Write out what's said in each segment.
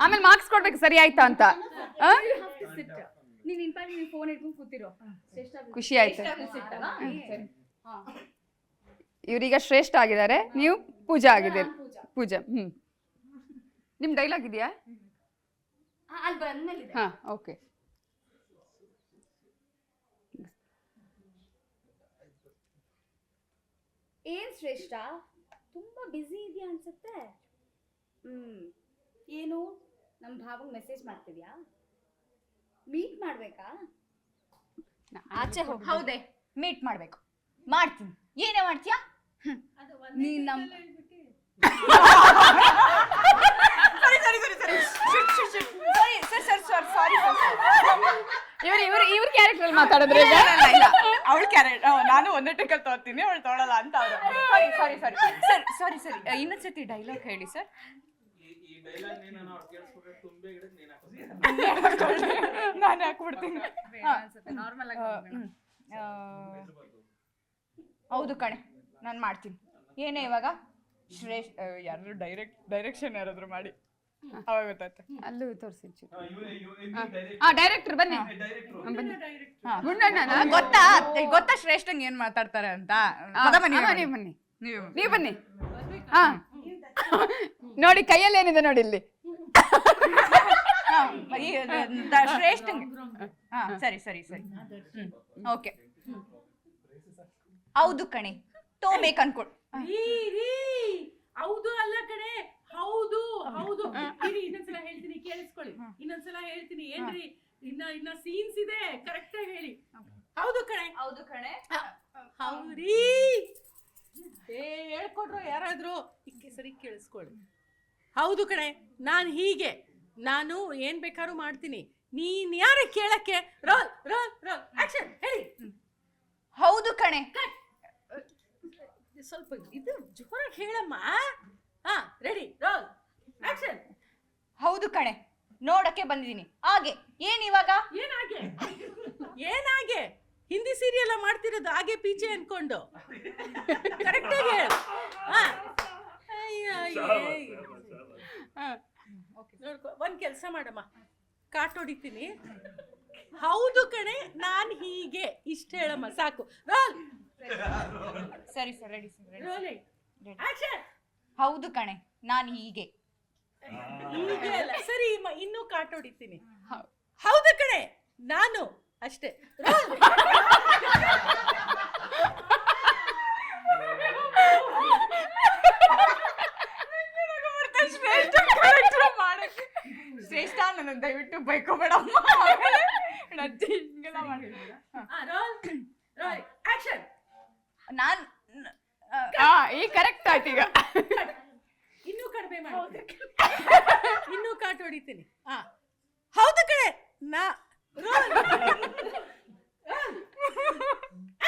ಆಮೇಲೆ ಮಾರ್ಕ್ಸ್ ಕೊಡ್ಬೇಕು ಸರಿ ಆಯ್ತಾ ಅಂತ. ಆ? ನೀನ್ ಇನ್ಫ್ಯಾಕ್ಟ್ ನೀನ್ ಫೋನ್ ಇಟ್ಕೊಂಡು ಕೂತಿರೋ. ಖುಷಿ ಆಯ್ತು. ಇವರೀಗ ಅಲ್ಲ? ಸರಿ. ಹಾ. ಇವ್ರೀಗ ಶ್ರೇಷ್ಠ ಆಗಿದ್ದಾರೆ. ನೀವು ಪೂಜಾ ಆಗಿದ್ದೀರಿ. ಪೂಜಾ. ಹ್ಮ್. ನಿಮ್ ಡೈಲಾಗ್ ಇದೆಯಾ? ಹಾ ಓಕೆ ಏನ್ ಶ್ರೇಷ್ಠ? ತುಂಬಾ ಬ್ಯುಸಿ ಇದೆಯಾ ಅನ್ಸುತ್ತೆ? ಹ್ಮ್. ಏನು? ನಮ್ ಭಾವಂಗ್ ಮೆಸೇಜ್ ಮಾಡ್ತಿದ್ಯಾ? ಮೀಟ್ ಮಾಡ್ಬೇಕಾ? ಆಚೆ ಹೋಗಿ ಹೌದೇ. ಮೀಟ್ ಮಾಡ್ಬೇಕು. ಮಾಡ್ತೀನಿ. ಏನೇ ಮಾಡ್ತೀಯಾ? ನೀನ್ ನಮ್ ಸಾರಿ sorry sorry sorry. Sorry sir sir sorry ಇವ್ರು ಇವ್ರು ಇವ್ರ ಕ್ಯಾರೆಕ್ಟರ್ ಮಾತಾಡಿದ್ರೆ ಅವಳ ಕ್ಯಾರೆಟ್ ನಾನು ಒಂದೇ ಟೇಕಲ್ಲಿ ತಗೋತೀನಿ ಅವಳು ತೊಗೊಳಲ್ಲ ಅಂತ ಅವರು. Sorry sorry sorry. Sir sorry. ಸರಿ ಇನ್ನೊಂದ್ಸತಿ ಡೈಲಾಗ್ ಹೇಳಿ ಸರ್ ಡೈಲಾಗ್ ನೀನು ನಾವು ಕೇಳಿಸ್ಕೊಬೇಕು ತುಂಬೆ ಗಿಡಕ್ಕೆ ನೀನು ಹಾಕೋದು ನಾನು ಹಾಕ್ಬಿಡ್ತೀನಿ. ನಾರ್ಮಲ್ ಹೌದು ಕಣೆ. ನಾನು ಮಾಡ್ತೀನಿ. ಏನೇ ಇವಾಗ? ಶ್ರೇಷ್ ಯಾರಾದ್ರೂ ಡೈರೆಕ್ಟ್ ಡೈರೆಕ್ಷನ್ ಯಾರಾದ್ರೂ ಮಾಡಿ. ಅವಾಗ ಗೊತ್ತಾಯ್ತು. ಅಲ್ಲೂ ತೋರಿಸಿ ಹಾ ಡೈರೆಕ್ಟರ್ ಬನ್ನಿ. ಡೈರೆಕ್ಟ್ರು ಬನ್ನಿ. ಹಾ. ಗುಂಡಣ್ಣನ ಗೊತ್ತಾ? ಗೊತ್ತಾ ಶ್ರೇಷ್ಠಂಗ್ ಏನ್ ಮಾತಾಡ್ತಾರೆ ಅಂತ? ಬನ್ನಿ, ಬನ್ನಿ. ನೀವು ಬನ್ನಿ. ನೀವು. ನೀವು ಬನ್ನಿ. ಹಾ. ನೋಡಿ ಕೈಯಲ್ಲಿ ಏನಿದೆ ನೋಡಿ ಇಲ್ಲಿ. ಶ್ರೇಷ್ಠಂಗೆ ಹಾ ಸರಿ ಸರಿ ಸರಿ. ಓಕೆ. ಹೌದು ಕಣೆ. ತೋಬೇಕು ಅನ್ಕೊಳ್ ರೀ ಹೌದು ಅಲ್ಲ ಕಣೆ. ಹೌದು ಹೌದು. ಇರಿ ಇನ್ನೊಂದ್ಸಲ ಹೇಳ್ತೀನಿ ಕೇಳಿಸ್ಕೊಳ್ಳಿ. ಇನ್ನೊಂದ್ಸಲ ಹೇಳ್ತೀನಿ. ಏನ್ರಿ ಇನ್ನ ಇನ್ನ ಸೀನ್ಸ್ ಇದೆ. ಕರೆಕ್ಟ್ ಆಗಿ ಹೇಳಿ. ಹೌದು ಕಣೆ. ಹೌದು ಕಣೆ. ಹೌದ್ರಿ ಏ ಹೇಳ್ಕೊಟ್ರು ಯಾರಾದ್ರೂ. ಇಕ್ಕೆ ಸರಿ ಕೇಳಿಸ್ಕೊಳ್ಳಿ. ಹೌದು ಕಣೆ ನಾನು ಹೀಗೆ. ನಾನು ಏನು ಬೇಕಾದ್ರೂ ಮಾಡ್ತೀನಿ. ನೀನ್ ಯಾರ ಕೇಳಕ್ಕೆ? ರೋಲ್ ರೋಲ್ ರೋಲ್ ಆಕ್ಷನ್ ಹೇಳಿ. ಹೌದು ಕಣೆ. ಸ್ವಲ್ಪ ಇದು ಜೋರಾಗಿ ಹೇಳಮ್ಮ. ಹಾ ರೆಡಿ ರೋಲ್ ಆಕ್ಷನ್ ಹೌದು ಕಣೆ ನೋಡಕ್ಕೆ ಬಂದಿದ್ದೀನಿ. ಹಾಗೆ ಏನ್ ಇವಾಗ? ಏನಾಗೆ? ಏನಾಗೆ? ಹಿಂದಿ ಸೀರಿಯಲ್ ಮಾಡ್ತಿರೋದು ಹಾಗೆ ಪೀಚೆ ಅನ್ಕೊಂಡು. ಕರೆಕ್ಟಾಗಿ ಹೇಳು. ಹಾ. ಅಯ್ಯೋ, ಏ. ನೋಡ್ಕೊ ಒಂದ್ ಕೆಲಸ ಮಾಡಮ್ಮ. ಕಾಟ್ ಹೊಡಿತೀನಿ. ಹೌದು ಕಣೆ ನಾನ್ ಹೀಗೆ. ಇಷ್ಟ ಹೇಳಮ್ಮ ಸಾಕು. ರೋಲ್. ಸರಿ ಸರ್ ರೆಡಿ ಸರ್ ಆಕ್ಷನ್. ಹೌದು ಕಣೆ ನಾನು ಹೀಗೆ. ಹೀಗೆ ಅಲ್ಲ ಸರಿ ಇನ್ನು ಇನ್ನೂ ಕಾಟ್ ಹೊಡಿತೀನಿ. ಹೌದು ಕಣೆ ನಾನು. ಅಷ್ಟೇ. ರೋಲ್. ಶ್ರೇಷ್ಠ ಕ್ಯಾರೆಕ್ಟರ್ ಮಾಡಕ್ ಶ್ರೇಷ್ಠ ನನ್ನ ದಯವಿಟ್ಟು ಬೈಕೋಬೇಡಮ್ಮ. ನಜ್ಜಿ ಹಿಂಗೆಲ್ಲ ಮಾಡಿದ್ದೀರ ಆಕ್ಷನ್ ನಾನ್ ಆ ಈ ಕರೆಕ್ಟ್ ಆಯ್ತು ಈಗ. ಇನ್ನೂ ಕಡಿಮೆ ಮಾಡಿ. ಇನ್ನೂ ಕಾಟ್ ಹೊಡಿತೀನಿ. ಹಾ ಹೌದು ಕಣೆ. ನಾ ರೋಲ್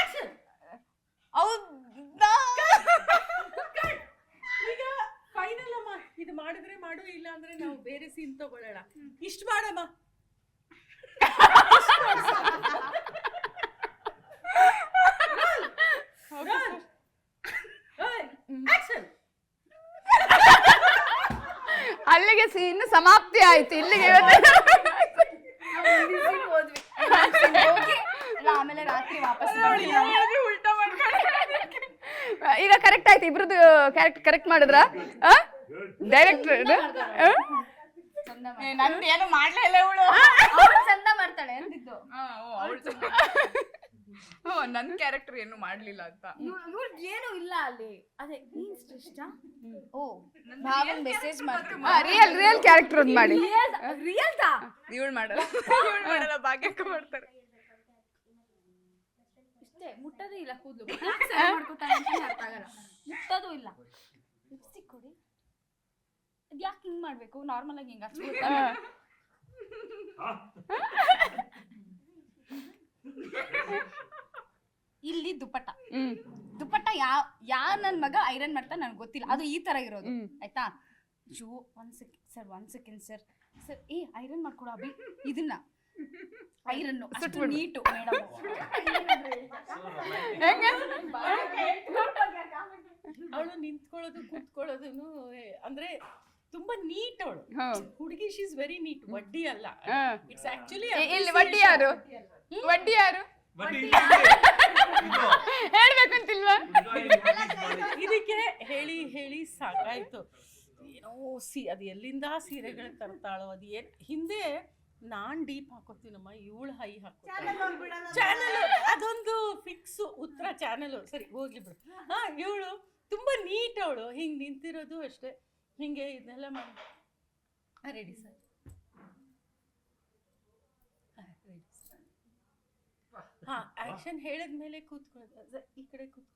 ಆಕ್ಷನ್ ಹೌದಾ? ಇದು ಮಾಡಿದ್ರೆ ಮಾಡು ಇಲ್ಲ ಅಂದ್ರೆ ನಾವು ಬೇರೆ ಸೀನ್ ತಗೊಳ್ಳೋಣ. ಇಷ್ಟ ಮಾಡಮ್ಮ. ಆಕ್ಷನ್ ಅಲ್ಲಿಗೆ ಸೀನ್ ಸಮಾಪ್ತಿ ಆಯ್ತು. ಇಲ್ಲಿಗೆ ಆಮೇಲೆ ರಾತ್ರಿ ವಾಪಸ್ ಈಗ ಕರೆಕ್ಟ್ ಆಯ್ತು. ಇಬ್ರದ್ದು ಕ್ಯಾರೆಕ್ಟ್ ಕರೆಕ್ಟ್ ಮಾಡಿದ್ರ? ಡೈರೆಕ್ಟರ್ ನಂದು ಏನು ಮಾಡ್ಲೇ ಇಲ್ಲ ಇವಳು. ಅವ್ಳು ಚಂದ ಮಾಡ್ತಾಳೆ ಅಂದಿದ್ದು ನನ್ನ ಕ್ಯಾರೆಕ್ಟರ್ ಏನು ಮಾಡ್ಲಿಲ್ಲ ಅಂತ. ಇವ್ರು ಏನು ಇಲ್ಲ ಅಲ್ಲಿ. ಅದೇ ನೀನ್ ಇಷ್ಟ ಓ ಭಾವನ್ ಮೆಸೇಜ್ ಮಾಡ್ತೀನಿ. ರಿಯಲ್ ರಿಯಲ್ ಕ್ಯಾರೆಕ್ಟರ್ ಒಂದು ಮಾಡಿ. ರಿಯಲ್ ತಾ ಇವಳು ಮಾಡಲ್ಲ. ಇವಳು ಮಾಡಲ್ಲ ಭಾಗ್ಯಕ್ಕೆ ಮಾಡ್ತಾರೆ. ಇಷ್ಟೇ ಮುಟ್ಟೋದೇ ಇಲ್ಲ ಕೂದಲು. ಮಾಡ್ಕೊತಾನೆ ಅಂತ ಅರ್ಥ ಆಗಲ್ಲ. ಮುಟ್ಟೋದು ಇಲ್ಲ. ಲಿಪ್ಸ್ಟಿಕ್ ಕೊಡಿ. ಯಾಕೆ ಹಿಂಗ್ ಮಾಡ್ಬೇಕು? ನಾರ್ಮಲ್ ಆಗಿ ಹಿಂಗ ಇಲ್ಲಿ ದುಪ್ಪಟ್ಟ. ದುಪ್ಪಟ್ಟ ಯಾ ಯಾ ನನ್ ಮಗ ಐರನ್ ಮಾಡ್ತಾ ನನ್ಗೆ ಗೊತ್ತಿಲ್ಲ. ಅದು ಈ ತರ ಇರೋದು. ಆಯ್ತಾ? ಜೋ one second sir one second sir. Sir ಏ ಐರನ್ ಮಾಡ್ಕೊಡ ಅಭಿ. ಇದನ್ನ. ಐರನ್ ಅಷ್ಟು ನೀಟು ಮೇಡಮ್ ಹೆಂಗೆ? ಅವಳು ನಿಂತ್ಕೊಳ್ಳೋದು ಕೂತ್ಕೊಳ್ಳೋದು ಅಂದ್ರೆ ತುಂಬಾ ನೀಟ್ ಅವಳು. ಹುಡುಗಿ ಶೀಸ್ ವೆರಿ ನೀಟ್ ವಡ್ಡಿ ಅಲ್ಲ. ಇಟ್ಸ್ ಆಕ್ಚುಲಿ ಇಲ್ಲಿ ವಡ್ಡಿ ಯಾರು? ವಡ್ಡಿ ಯಾರು? ಬಟ್ ಹೇಳ್ಬೇಕು ಅಂತಿಲ್ವಾ ಇದಕ್ಕೆ ಹೇಳಿ ಹೇಳಿ ಸಾಕಾಯ್ತು. ಏನೋ ಸಿ ಅದು ಎಲ್ಲಿಂದ ಸೀರೆಗಳು ತರ್ತಾಳೋ ಅದು ಏನ್? ಹಿಂದೆ ನಾನ್ ಡೀಪ್ ಹಾಕೋತೀನಮ್ಮ ಇವಳು ಹೈ ಹಾಕೋ ಚಾನಲ್ ಅದೊಂದು ಫಿಕ್ಸ್ ಉತ್ತರ ಚಾನಲ್ ಸರಿ ಹೋಗ್ಲಿ ಬಿಡು. ಹಾ ಇವಳು ತುಂಬಾ ನೀಟ್ ಅವಳು. ಹಿಂಗ್ ನಿಂತಿರೋದು ಅಷ್ಟೇ. ಹಿಂಗೆ ಇದನ್ನೆಲ್ಲ ಮಾಡಿ. ರೆಡಿ ಸರ್ ರೆಡಿ ಸರ್ ಹಾ ಆಕ್ಷನ್ ಹೇಳಿದ್ಮೇಲೆ ಕೂತ್ಕೊಳ್ಳೋದು. ಅದೇ ಈ ಕಡೆ ಕೂತ್ಕೊಳ್ಳಿ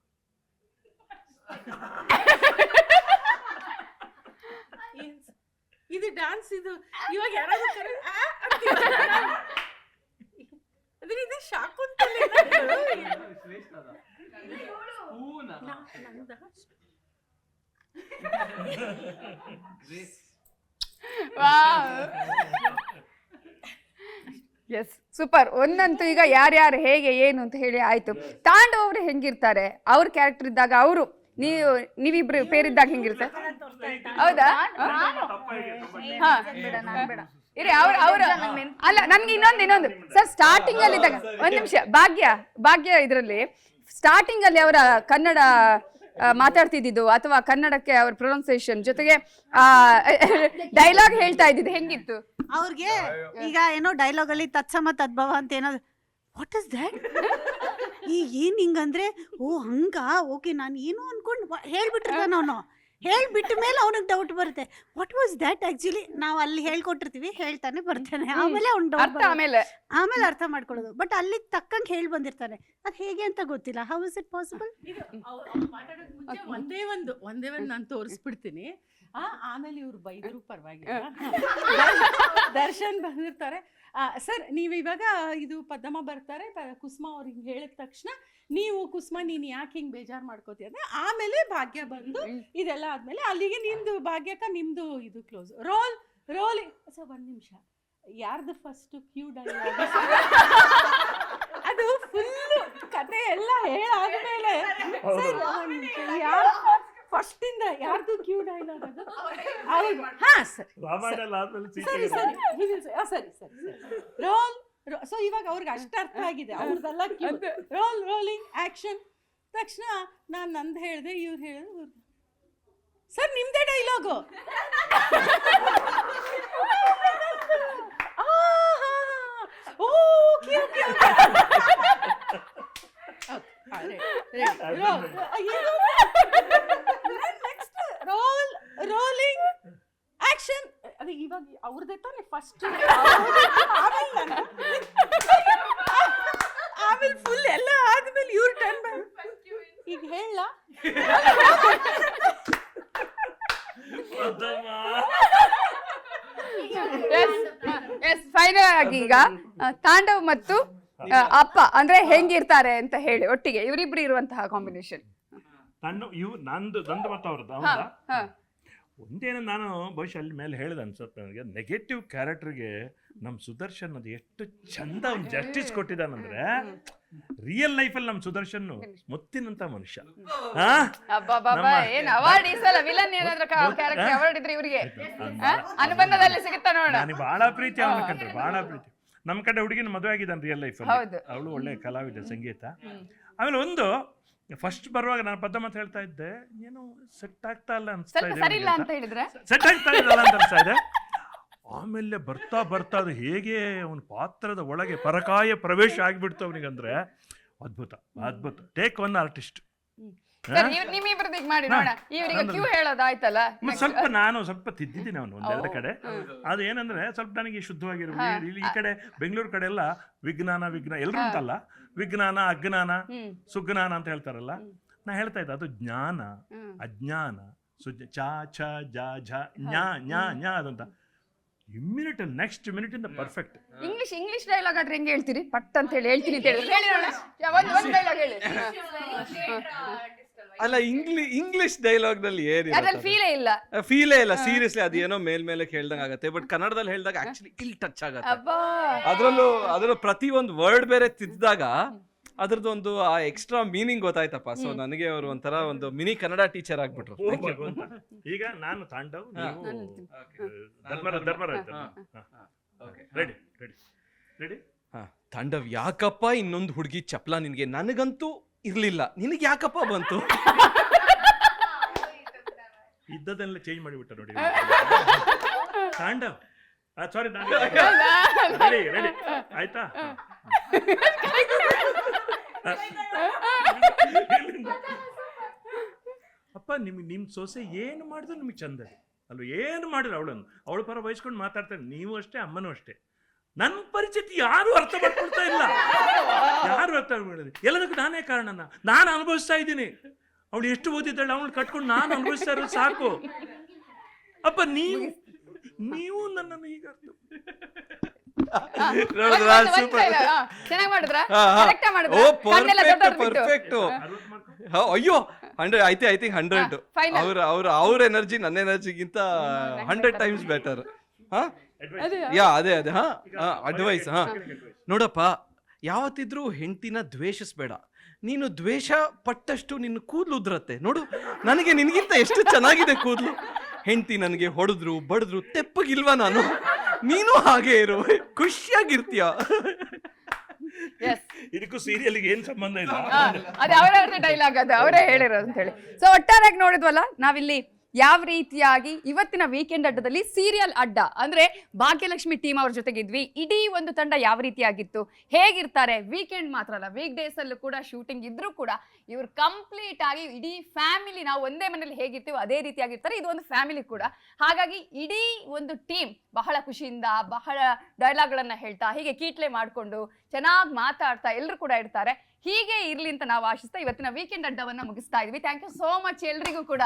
ಇದು ಡಾನ್ಸ್ ಇದು ಇವಾಗ ಯಾರಾದ್ರೂ ಕರೆ. ಅಂದ್ರೆ ಇದು ಶಾಕುಂತಲೆ. ಗ್ರೇಸ್. ಎಸ್ ಸೂಪರ್ ಒಂದಂತೂ ಈಗ ಯಾರ್ಯಾರು ಹೇಗೆ ಏನು ಅಂತ ಹೇಳಿ ಆಯ್ತು. ತಾಂಡವ್ ಅವ್ರು ಹೆಂಗಿರ್ತಾರೆ? ಅವ್ರ ಕ್ಯಾರೆಕ್ಟರ್ ಇದ್ದಾಗ ಅವರು ನೀವು ನೀವಿಬ್ರು ಪೇರಿದ್ದಾಗ ಹೆಂಗಿರ್ತಾರೆ ಹೌದಾ? ಹಾ? ಇರಿ ಅವ್ರ ಅವ್ರ ಅಲ್ಲ ನನ್ಗೆ ಇನ್ನೊಂದು ಇನ್ನೊಂದು. ಸರ್ ಸ್ಟಾರ್ಟಿಂಗ್ ಅಲ್ಲಿ ಇದ್ದಾಗ ಒಂದ್ ನಿಮಿಷ. ಭಾಗ್ಯ ಭಾಗ್ಯ ಇದರಲ್ಲಿ. ಸ್ಟಾರ್ಟಿಂಗ್ ಅಲ್ಲಿ ಅವರ ಕನ್ನಡ ಆ, ಮಾತಾಡ್ತಿದ್ದಿದ್ದು ಅಥವಾ ಕನ್ನಡಕ್ಕೆ ಅವ್ರ ಪ್ರೊನೌನ್ಸಿಯೇಷನ್ ಜೊತೆಗೆ ಡೈಲಾಗ್ ಹೇಳ್ತಾ ಇದ್ದಿದ್ದು ಹೆಂಗಿತ್ತು? ಅವ್ರಿಗೆ ಈಗ ಏನೋ ಡೈಲಾಗ್ ಅಲ್ಲಿ ತತ್ಸಮ ತದ್ಭವ ಅಂತ ಏನೋ ವಾಟ್ ಇಸ್ ದಟ್ ಈ ಏನ್ ಹಿಂಗಂದ್ರೆ ಓ ಹಂಗ? ಓಕೆ ನಾನು ಏನೋ ಅನ್ಕೊಂಡು ಹೇಳ್ಬಿಟ್ರೆ ಅವನು. ಹೇಳ್ಬಿಟ್ಟ ಮೇಲೆ ಅವನಿಗೆ ಡೌಟ್ ಬರುತ್ತೆ. ವಾಟ್ ವಾಸ್ ದ್ಯಾಟ್ ಆಕ್ಚುಲಿ ನಾವು ಅಲ್ಲಿ ಹೇಳ್ಕೊಟ್ಟಿರ್ತೀವಿ ಹೇಳ್ತಾನೆ ಬರ್ತಾನೆ. ಆಮೇಲೆ ಅವ್ನು ಅರ್ಥ ಡೌಟ್ ಆಮೇಲೆ. ಆಮೇಲೆ ಅರ್ಥ ಮಾಡ್ಕೊಳ್ಳೋದು. ಬಟ್ ಅಲ್ಲಿ ತಕ್ಕಂಗೆ ಹೇಳಿ ಬಂದಿರ್ತಾನೆ ಅದು ಹೇಗೆ ಅಂತ ಗೊತ್ತಿಲ್ಲ. ಹೌ ಇಸ್ ಇಟ್ ಪಾಸಿಬಲ್ ಒಂದೇ ಒಂದು ಒಂದೇ ಒಂದು ನಾನು ತೋರಿಸ್ಬಿಡ್ತೀನಿ. ಆಮೇಲೆ ಇವ್ರು ಬೈದ್ರು ಪರವಾಗಿಲ್ಲ. ದರ್ಶನ್ ಬಂದಿರ್ತಾರೆ. ಸರ್ ನೀವು ಇವಾಗ ಇದು ಪದ್ಮ ಬರ್ತಾರೆ ಕುಸುಮ ಅವ್ರು ಹಿಂಗೆ ಹೇಳಿದ ತಕ್ಷಣ ನೀವು ಕುಸುಮ ನೀನು ಯಾಕೆ ಹಿಂಗೆ ಬೇಜಾರು ಮಾಡ್ಕೋತೀಯ ಅಂದ್ರೆ ಆಮೇಲೆ ಭಾಗ್ಯ ಬಂದು ಇದೆಲ್ಲ ಆದ್ಮೇಲೆ ಅಲ್ಲಿಗೆ ನಿಮ್ದು ಭಾಗ್ಯಕ್ಕ ನಿಮ್ದು ಇದು ಕ್ಲೋಸ್ ರೋಲ್ ರೋಲ್ ಸರ್ ಒಂದು ನಿಮಿಷ. ಯಾರ್ದು ಫಸ್ಟ್ ಕ್ಯೂ ಡೈಲಾಗ್ ಅದು ಫುಲ್ ಕತೆ ಎಲ್ಲ ಹೇಳಾದ್ಮೇಲೆ ಫಸ್ಟ್ ಇಂದ ಯಾರ್ದು ಕ್ಯೂ ಡೈಲಾಗ್ ಅದು ಹೌದು. ಹಾ ಸರಿ. ರಾಮಾಯಣ ಆದ್ಮೇಲೆ ಸರಿ ಸೀತೆ ಸರಿ. ಆ, ಸರಿ ಸರಿ ಸರಿ ರೋಲ್ ಸೊ ಇವಾಗ ಅವ್ರಿಗೆ ಅಷ್ಟು ಅರ್ಥ ಆಗಿದೆ. ಅವ್ರದ್ದೆಲ್ಲ ಕ್ಯೂ ರೋಲ್ ರೋಲಿಂಗ್ ಆಕ್ಷನ್ ತಕ್ಷಣ ನಾನು ನಂದು ಹೇಳಿದೆ ಇವ್ರು ಹೇಳಿದ್ರು ಸರ್ ನಿಮ್ದೇ dialogue okay okay next roll rolling action ಅದೇ ಇವಾಗ ಅವ್ರದ್ದೇ ತಾನೆ ಫಸ್ಟ್ ಆಮೇಲೆ ಫುಲ್ ಎಲ್ಲ ಆದ್ಮೇಲೆ ಇವ್ರ ಟರ್ನ್ ಈಗ ಹೇಳ. ಎಸ್ ಫೈನಲ್ ಆಗಿ ಈಗ ತಾಂಡವ್ ಮತ್ತು ಅಪ್ಪ ಅಂದ್ರೆ ಹೆಂಗಿರ್ತಾರೆ ಅಂತ ಹೇಳಿ ಒಟ್ಟಿಗೆ ಇವರಿಬ್ರು ಇರುವಂತಹ ಕಾಂಬಿನೇಷನ್ ನನ್ನ ಇವು ನಂದು ನಂದು ಮತ್ತು ಅವ್ರದ್ದು ಹಾ ಹೌದಾ? ಹಾ. ಒಂದೇನು ನಾನು ಬಹುಶಃ ಅಲ್ಲಿ ಮೇಲೆ ಹೇಳಿದೆ ಅನ್ಸುತ್ತೆ ನನಗೆ ನೆಗೆಟಿವ್ ಕ್ಯಾರೆಕ್ಟರ್ಗೆ ನಮ್ಮ ಸುದರ್ಶನ್ ಅದು ಎಷ್ಟು ಚಂದ ಅವ್ನು ಜಸ್ಟಿಸ್ ಕೊಟ್ಟಿದ್ದಾನಂದ್ರೆ ರಿಯಲ್ ಲೈಫಲ್ಲಿ ನಮ್ಮ ಸುದರ್ಶನ್ ಮುತ್ತಿನಂತ ಮನುಷ್ಯ. ನನಗೆ ಬಹಳ ಪ್ರೀತಿ ಅವನ ಕಂಡ್ರೆ ಬಹಳ ಪ್ರೀತಿ. ನಮ್ಮ ಕಡೆ ಹುಡುಗಿನ ಮದುವೆ ಆಗಿದ್ದಾನೆ ರಿಯಲ್ ಲೈಫ್ ಹೌದು. ಅವಳು ಒಳ್ಳೆ ಕಲಾವಿದ ಸಂಗೀತ. ಆಮೇಲೆ ಒಂದು ಫಸ್ಟ್ ಬರುವಾಗ ನಾನು ಪದ್ಮ ಮಾತು ಹೇಳ್ತಾ ಇದ್ದೆ ಏನು ಸೆಟ್ ಆಗ್ತಾ ಇಲ್ಲ ಅನ್ಸ್ತಾ ಸ್ವಲ್ಪ ಇದೆ ಸರಿ ಇಲ್ಲ ಅವ್ನಿಗೆ ಅಂತ ಹೇಳಿದ್ರೆ? ಸೆಟ್ ಆಗ್ತಾ ಇಲ್ಲ ಅಂತ ಅನ್ಸ್ತಾ ಇದೆ. ಆಮೇಲೆ ಬರ್ತಾ ಬರ್ತಾ ಅದು ಹೇಗೆ ಅವನ ಪಾತ್ರದ ಒಳಗೆ ಪರಕಾಯ ಪ್ರವೇಶ ಆಗಿಬಿಡ್ತು ಅವನಿಗಂದ್ರೆ ಅದ್ಭುತ ಅದ್ಭುತ. ಟೇಕ್ ಒನ್ ಆರ್ಟಿಸ್ಟ್ ಸರ್ ಇವ್ ನಿಮ್ಮಿಬ್ರದ್ದು ಈಗ ಮಾಡಿ ನೋಡ ಇವ್ರಿಗೆ ಕ್ಯೂ ಹೇಳೋದಾಯ್ತಲ್ಲ? ಸ್ವಲ್ಪ ನಾನು ಸ್ವಲ್ಪ ತಿದ್ದಿದ್ದೀನಿ ಅವನು ಒಂದೆರಡು ಕಡೆ. ಅದು ಏನಂದ್ರೆ ಸ್ವಲ್ಪ ನನಗೆ ಶುದ್ಧವಾಗಿರೋ ಇಲ್ಲಿ ಈ ಕಡೆ ಬೆಂಗಳೂರು ಕಡೆ ಎಲ್ಲ ವಿಜ್ಞಾನ ವಿಜ್ಞಾನ ಎಲ್ಲರೂ ಅಂತಲ್ಲ ವಿಜ್ಞಾನ ಅಜ್ಞಾನ ಸುಜ್ಞಾನ ಅಂತ ಹೇಳ್ತಾರಲ್ಲ? ನಾ ಹೇಳ್ತಾ ಇದ್ದೆ ಅದು ಜ್ಞಾನ ಅಜ್ಞಾನ ಸುಜ ಚಾ ಛ ಜ ಝ ಜ್ಞಾ ಜ್ಞಾ ಜ್ಞಾ ಅದಂತ. ಇಮ್ಮಿನಿಟ್ ನೆಕ್ಸ್ಟ್ ಮಿನಿಟ್ ಇಂದ ಪರ್ಫೆಕ್ಟ್. ಇಂಗ್ಲಿಷ್ ಇಂಗ್ಲಿಷ್ ಡೈಲಾಗ್ ಆದ್ರೆ ಹೆಂಗೆ ಹೇಳ್ತೀರಿ? ಪಟ್ ಅಂತ ಹೇಳಿ ಹೇಳ್ತೀನಿ ಅಂತ ಹೇಳಿದ್ರೆ ಹೇಳಿ ನೋಡೋಣ. ಯಾ, ಒಂದ್ ಒಂದ್ ಡೈಲಾಗ್ ಹೇಳಿ ಅಲ್ಲ ಇಂಗ್ಲಿ ಇಂಗ್ಲಿಷ್ ಡೈಲಾಗ್ನಲ್ಲಿ ಅದ್ರಲ್ಲಿ ಫೀಲೇ ಇಲ್ಲ. ಫೀಲೇ ಇಲ್ಲ ಸೀರಿಯಸ್ಲಿ ಅದೇನೋ ಮೇಲ್ ಮೇಲೆ ಹೇಳ್ದಂಗ ಆಗತ್ತೆ ಬಟ್ ಕನ್ನಡದಲ್ಲಿ ಹೇಳ್ದಾಗ ಆಕ್ಚುಲಿ ಇಲ್ ಟಚ್ ಆಗತ್ತೆ. ಅಬ್ಬಾ! ಅದ್ರಲ್ಲೂ ಅದ್ರಲ್ಲೂ ಪ್ರತಿ ಒಂದು ವರ್ಡ್ ಬೇರೆ ತಿದ್ದಾಗ ಅದ್ರದ್ದೊಂದು ಆ ಎಕ್ಸ್ಟ್ರಾ ಮೀನಿಂಗ್ ಗೊತ್ತಾಯ್ತಪ್ಪ. ಸೊ ನನಗೆ ಅವರು ಒಂಥರ ಒಂದು ಮಿನಿ ಕನ್ನಡ ಟೀಚರ್ ಆಗ್ಬಿಟ್ರು. ಓ ಭಗವಂತ. ಈಗ ನಾನು ತಾಂಡವ್ ನೀವು Dharmaraj Dharmaraj ready ready ready ಹಾ, ತಾಂಡವ್ ಯಾಕಪ್ಪ ಇನ್ನೊಂದು ಹುಡುಗಿ ಚಪ್ಲ ನಿನ್ಗೆ? ನನಗಂತೂ ಇರ್ಲಿಲ್ಲ. ನಿನಗೆ ಯಾಕಪ್ಪ ಬಂತು? ಇದ್ದದನ್ನೆಲ್ಲ ಚೇಂಜ್ ಮಾಡಿಬಿಟ್ಟ ನೋಡಿ. ಕಾಂಡ ಸಾರಿ ರೆಡಿ ರೆಡಿ ಆಯ್ತಾ? ಅಪ್ಪ ನಿಮ್ಗೆ ನಿಮ್ಮ ಸೊಸೆ ಏನು ಮಾಡಿದ್ರು ನಿಮಗೆ ಚಂದ ಅಲ್ವ? ಏನು ಮಾಡಿದ್ರು ಅವಳನ್ನು. ಅವಳ ಪರ ವಹಿಸ್ಕೊಂಡು ಮಾತಾಡ್ತಾರೆ ನೀವು ಅಷ್ಟೇ ಅಮ್ಮನೂ ಅಷ್ಟೇ. ನನ್ನ ಪರಿಸ್ಥಿತಿ ಯಾರು ಅರ್ಥ ಮಾಡ್ಕೊಳ್ತಾ ಇಲ್ಲ. ಯಾರು ಅರ್ಥ ಮಾಡಿದ್ರಿ ಎಲ್ಲದಕ್ಕೂ ನಾನೇ ಕಾರಣನ. ನಾನು ಅನುಭವಿಸ್ತಾ ಇದ್ದೀನಿ. ಅವಳು ಎಷ್ಟು ಓದಿದ್ದಾಳೆ ಅವಳು ಕಟ್ಕೊಂಡು ನಾನು ಅನುಭವಿಸ್ತಾ ಇರೋದು ಸಾಕು. ಅಪ್ಪ ನೀವು ನೀವು ನನ್ನನ್ನು ಈಗ ಅರ್ಥ ಅಯ್ಯೋ ಹಂಡ್ರೆಡ್ ಐತಿ ಐ ಥಿಂಕ್ ಹಂಡ್ರೆಡ್. ಅವ್ರ ಅವ್ರ ಅವ್ರ ಎನರ್ಜಿ ನನ್ನ ಎನರ್ಜಿಗಿಂತ ಹಂಡ್ರೆಡ್ ಟೈಮ್ಸ್ ಬೆಟರ್ ಹಾ? ಯಾ ಅದೇ ಅದೇ. ಹಾ ಅಡ್ವೈಸ್ ಹಾ ನೋಡಪ್ಪ ಯಾವತ್ತಿದ್ರೂ ಹೆಂಡತಿನ ದ್ವೇಷಿಸ್ಬೇಡ. ನೀನು ದ್ವೇಷ ಪಟ್ಟಷ್ಟು ನಿನ್ನ ಕೂದಲು ಉದ್ರತ್ತೆ. ನೋಡು ನನಗೆ ನಿನಗಿಂತ ಎಷ್ಟು ಚೆನ್ನಾಗಿದೆ ಕೂದಲು. ಹೆಂಡತಿ ನನಗೆ ಹೊಡೆದ್ರು ಬಡಿದ್ರು ತೆಪ್ಪಗಿಲ್ವಾ ನಾನು? ನೀನು ಹಾಗೆ ಇರು. ಖುಷಿಯಾಗಿರ್ತೀಯ. ಇದಕ್ಕೂ ಸೀರಿಯಲ್ಗೆ ಏನ್ ಸಂಬಂಧ ಇಲ್ಲ? ಅದು ಅವರವ್ರದ್ದು ಡೈಲಾಗ್ ಅದು. ಅವರೇ ಹೇಳಿರೋದು ಅಂತ ಹೇಳಿ. ಸೊ ಒಟ್ಟಾರೆಯಾಗಿ ನೋಡಿದ್ವಲ್ಲ ನಾವಿಲ್ಲಿ ಯಾವ ರೀತಿಯಾಗಿ ಇವತ್ತಿನ ವೀಕೆಂಡ್ ಅಡ್ಡದಲ್ಲಿ ಸೀರಿಯಲ್ ಅಡ್ಡ, ಅಂದ್ರೆ ಭಾಗ್ಯಲಕ್ಷ್ಮಿ ಟೀಮ್ ಅವ್ರ ಜೊತೆಗಿದ್ವಿ. ಇಡೀ ಒಂದು ತಂಡ ಯಾವ ರೀತಿಯಾಗಿತ್ತು? ಹೇಗಿರ್ತಾರೆ? ವೀಕೆಂಡ್ ಮಾತ್ರ ಅಲ್ಲ ವೀಕ್ ಡೇಸ್ ಅಲ್ಲೂ ಕೂಡ ಶೂಟಿಂಗ್ ಇದ್ರೂ ಕೂಡ ಇವ್ರು ಕಂಪ್ಲೀಟ್ ಆಗಿ ಇಡೀ ಫ್ಯಾಮಿಲಿ ನಾವು ಒಂದೇ ಮನೇಲಿ ಹೇಗಿರ್ತೀವಿ ಅದೇ ರೀತಿಯಾಗಿರ್ತಾರೆ. ಇದು ಒಂದು ಫ್ಯಾಮಿಲಿ ಕೂಡ. ಹಾಗಾಗಿ ಇಡೀ ಒಂದು ಟೀಮ್ ಬಹಳ ಖುಷಿಯಿಂದ, ಬಹಳ ಡೈಲಾಗ್ಗಳನ್ನ ಹೇಳ್ತಾ, ಹೀಗೆ ಕೀಟ್ಲೆ ಮಾಡಿಕೊಂಡು ಚೆನ್ನಾಗಿ ಮಾತಾಡ್ತಾ ಎಲ್ಲರೂ ಕೂಡ ಇರ್ತಾರೆ. ಹೀಗೆ ಇರ್ಲಿ ಅಂತ ನಾವು ಆಶಿಸ್ತಾ ಇವತ್ತಿನ ವೀಕೆಂಡ್ ಅಡ್ಡವನ್ನ ಮುಗಿಸ್ತಾ ಇದ್ವಿ. ಥ್ಯಾಂಕ್ ಯು ಸೋ ಮಚ್ ಎಲ್ರಿಗೂ ಕೂಡ.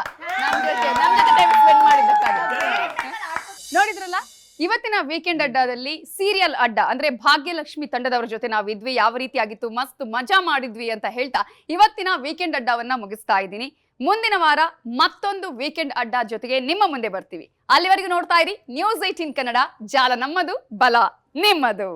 ನೋಡಿದ್ರಲ್ಲ, ಇವತ್ತಿನ ವೀಕೆಂಡ್ ಅಡ್ಡದಲ್ಲಿ ಸೀರಿಯಲ್ ಅಡ್ಡ, ಅಂದ್ರೆ ಭಾಗ್ಯಲಕ್ಷ್ಮಿ ತಂಡದವರ ಜೊತೆ ನಾವು ಇದ್ವಿ. ಯಾವ ರೀತಿಯಾಗಿತ್ತು, ಮಸ್ತ್ ಮಜಾ ಮಾಡಿದ್ವಿ ಅಂತ ಹೇಳ್ತಾ ಇವತ್ತಿನ ವೀಕೆಂಡ್ ಅಡ್ಡವನ್ನ ಮುಗಿಸ್ತಾ ಇದ್ದೀನಿ. ಮುಂದಿನ ವಾರ ಮತ್ತೊಂದು ವೀಕೆಂಡ್ ಅಡ್ಡ ಜೊತೆಗೆ ನಿಮ್ಮ ಮುಂದೆ ಬರ್ತೀವಿ. ಅಲ್ಲಿವರೆಗೂ ನೋಡ್ತಾ ಇರಿ. ನ್ಯೂಸ್ ಏಟೀನ್ ಕನ್ನಡ, ಜಾಲ ನಮ್ಮದು, ಬಲ ನಿಮ್ಮದು.